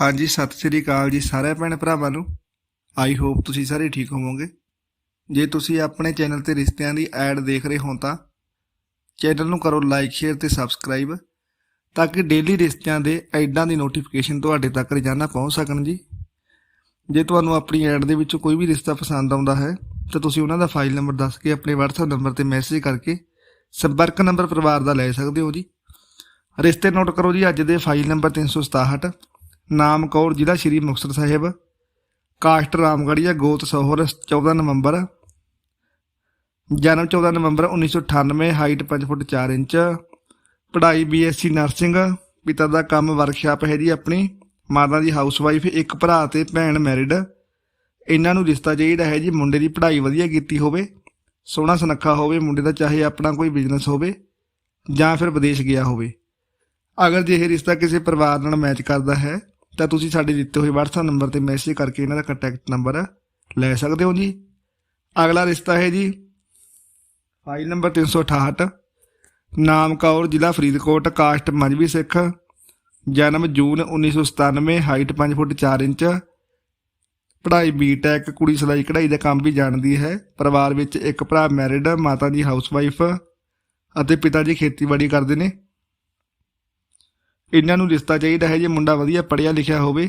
ਹਾਂਜੀ, ਸਤਿ ਸ੍ਰੀ ਅਕਾਲ ਜੀ ਸਾਰੇ ਭੈਣ ਭਰਾਵਾਂ ਨੂੰ। ਆਈ ਹੋਪ ਤੁਸੀਂ ਸਾਰੇ ਠੀਕ ਹੋਵੋਗੇ। ਜੇ ਤੁਸੀਂ ਆਪਣੇ ਚੈਨਲ ਤੇ ਰਿਸ਼ਤਿਆਂ ਦੀ ਐਡ ਦੇਖ ਰਹੇ ਹੋ ਤਾਂ ਚੈਨਲ ਨੂੰ ਕਰੋ ਲਾਈਕ ਸ਼ੇਅਰ ਤੇ ਸਬਸਕ੍ਰਾਈਬ ਤਾਂ ਕਿ ਡੇਲੀ ਰਿਸ਼ਤਿਆਂ ਦੇ ਐਡਾਂ ਦੀ ਨੋਟੀਫਿਕੇਸ਼ਨ ਤੁਹਾਡੇ ਤੱਕ ਰੋਜ਼ਾਨਾ ਪਹੁੰਚ ਸਕਣ ਜੀ। ਜੇ ਤੁਹਾਨੂੰ ਆਪਣੀ ਐਡ ਦੇ ਵਿੱਚੋਂ ਕੋਈ ਵੀ ਰਿਸ਼ਤਾ ਪਸੰਦ ਆਉਂਦਾ ਹੈ, ਤਾਂ ਤੁਸੀਂ ਉਹਨਾਂ ਦਾ ਫਾਈਲ ਨੰਬਰ ਦੱਸ ਕੇ ਆਪਣੇ WhatsApp ਨੰਬਰ ਤੇ ਮੈਸੇਜ ਕਰਕੇ ਸੰਪਰਕ ਨੰਬਰ ਪਰਿਵਾਰ ਦਾ ਲੈ ਸਕਦੇ ਹੋ ਜੀ। ਰਿਸ਼ਤੇ ਨੋਟ ਕਰੋ ਜੀ, ਅੱਜ ਦੇ ਫਾਈਲ ਨੰਬਰ 367 ਨਾਮ ਕੌਰ, ਜ਼ਿਲ੍ਹਾ ਸ਼੍ਰੀ ਮੁਕਤਸਰ ਸਾਹਿਬ। ਕਾਸਟ ਰਾਮਗੜੀਆ ਗੋਤ ਸੋਹਰ 14 ਨਵੰਬਰ। ਜਨਮ 14 ਨਵੰਬਰ 1998 ਹਾਈਟ 5 ਫੁੱਟ 4 ਇੰਚ। ਪੜ੍ਹਾਈ ਬੀਐਸਸੀ ਨਰਸਿੰਗ। ਪਿਤਾ ਦਾ ਕੰਮ ਵਰਕਸ਼ਾਪ ਹੈ ਜੀ ਆਪਣੀ। ਮਾਤਾ ਦੀ ਹਾਊਸਵਾਈਫ ਇੱਕ ਭਰਾ ਤੇ ਭੈਣ ਮੈਰਿਡ ਇਹਨਾਂ ਨੂੰ ਰਿਸ਼ਤਾ ਚਾਹੀਦਾ ਹੈ ਜੀ, ਮੁੰਡੇ ਦੀ ਪੜ੍ਹਾਈ ਵਧੀਆ ਕੀਤੀ ਹੋਵੇ। ਸੋਹਣਾ ਸੁਨੱਖਾ ਹੋਵੇ, ਮੁੰਡੇ ਦਾ ਚਾਹੇ ਆਪਣਾ ਕੋਈ ਬਿਜ਼ਨਸ ਹੋਵੇ, ਜਾਂ ਫਿਰ ਵਿਦੇਸ਼ ਗਿਆ ਹੋਵੇ। ਅਗਰ ਜੇ ਇਹ ਰਿਸ਼ਤਾ ਕਿਸੇ ਪਰਿਵਾਰ ਨਾਲ ਮੈਚ ਕਰਦਾ ਹੈ ਤਾਂ ਤੁਸੀਂ ਸਾਡੇ ਦਿੱਤੇ ਹੋਏ WhatsApp ਨੰਬਰ ਤੇ ਮੈਸੇਜ ਕਰਕੇ ਇਹਨਾਂ ਦਾ ਕੰਟੈਕਟ ਨੰਬਰ ਲੈ ਸਕਦੇ ਹੋ ਜੀ। ਅਗਲਾ ਰਿਸ਼ਤਾ ਹੈ ਜੀ ਫਾਈਲ ਨੰਬਰ 368 ਨਾਮ ਕੌਰ, ਜ਼ਿਲ੍ਹਾ ਫਰੀਦਕੋਟ ਕਾਸਟ ਮਜਬੀ ਸਿੱਖ, ਜਨਮ ਜੂਨ 1997 ਹਾਈਟ 5 ਫੁੱਟ 4 ਇੰਚ, ਪੜ੍ਹਾਈ ਬੀਟੈਕ ਕੁੜੀ ਸਲਾਈ ਕਢਾਈ ਦਾ ਕੰਮ ਵੀ ਜਾਣਦੀ ਹੈ, ਪਰਿਵਾਰ ਵਿੱਚ ਇੱਕ ਭਰਾ ਮੈਰਿਡ ਮਾਤਾ ਜੀ ਹਾਊਸਵਾਈਫ ਅਤੇ ਪਿਤਾ ਜੀ ਖੇਤੀਬਾੜੀ ਕਰਦੇ ਨੇ। ਇਹਨਾਂ ਨੂੰ ਰਿਸ਼ਤਾ ਚਾਹੀਦਾ ਹੈ ਜੇ ਮੁੰਡਾ ਵਧੀਆ ਪੜ੍ਹਿਆ ਲਿਖਿਆ ਹੋਵੇ,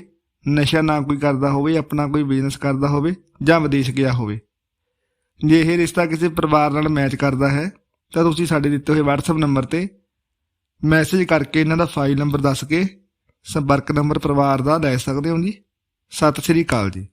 ਨਸ਼ਾ ਨਾ ਕੋਈ ਕਰਦਾ ਹੋਵੇ, ਆਪਣਾ ਕੋਈ ਬਿਜ਼ਨਸ ਕਰਦਾ ਹੋਵੇ ਜਾਂ ਵਿਦੇਸ਼ ਗਿਆ ਹੋਵੇ। ਜੇ ਇਹ ਰਿਸ਼ਤਾ ਕਿਸੇ ਪਰਿਵਾਰ ਨਾਲ ਮੈਚ ਕਰਦਾ ਹੈ, ਤਾਂ ਤੁਸੀਂ ਸਾਡੇ ਦਿੱਤੇ ਹੋਏ WhatsApp ਨੰਬਰ ਤੇ ਮੈਸੇਜ ਕਰਕੇ ਇਹਨਾਂ ਦਾ ਫਾਈਲ ਨੰਬਰ ਦੱਸ ਕੇ ਸੰਪਰਕ ਨੰਬਰ ਪਰਿਵਾਰ ਦਾ ਲੈ ਸਕਦੇ ਹੋ ਜੀ। ਸਤਿ ਸ੍ਰੀ ਅਕਾਲ ਜੀ।